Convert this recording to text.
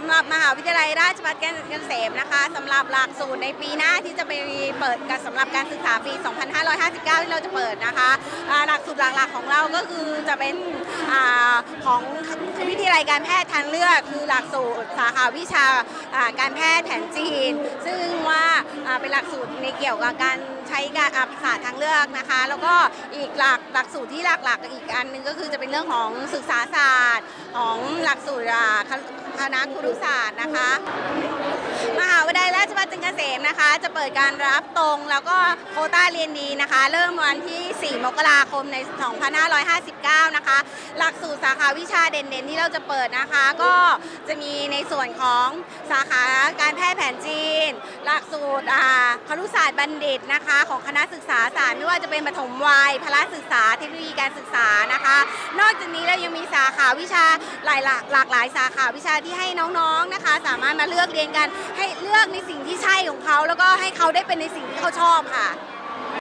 สำหรับมหาวิทยาลัยราชภัฏเกษมนะคะสำหรับหลักสูตรในปีหน้าที่จะไปเปิดกันสำหรับการศึกษาปี 2559 ที่เราจะเปิดนะคะหลักสูตรหลักๆของเราก็คือจะเป็นอของวิทยาลัยการแพทย์ทางเลือก คือหลักสูตรสาขาวิชาการแพทย์แผนจีนซ เป็นหลักสูตรในเกี่ยวกับการใช้การอ่าภาษาทางเลือกนะคะ แล้วก็อีกหลักหลักสูตรที่หลักๆอีกอันหนึงก็คือจะเป็นเรื่องของศึกษาศาสตร์ของหลักสูตรคณะครุศาสตร์นะคะมหาวิทยาลัยราชภัฏจันทร์เกษมนะคะ จะเปิดการรับตรงแล้วก็โคต้าเรียนดีนะคะ เริ่มวันที่ 4 มกราคมใน 2559 นะคะ หลักสูตรสาขาวิชาเด่นๆ ที่เราจะเปิดนะคะ ก็จะมีในส่วนของสาขาการแพทย์แผนจีน หลักสูตรอ่าครุศาสตร์บัณฑิตนะคะ ของคณะศึกษาศาสตร์ไม่ว่าจะเป็นปฐมวัยพละศึกษาเทคโนโลยีการศึกษานะคะ นอกจากนี้เรายังมีสาขาวิชาหลายหลากหลากหลายสาขาวิชาที่ให้น้องๆนะคะ สามารถมาเลือกเรียนกันให้เลือกในสิ่งที่ใช่ของเขา แล้วก็ให้เขาได้เป็นในสิ่งที่เขาชอบค่ะ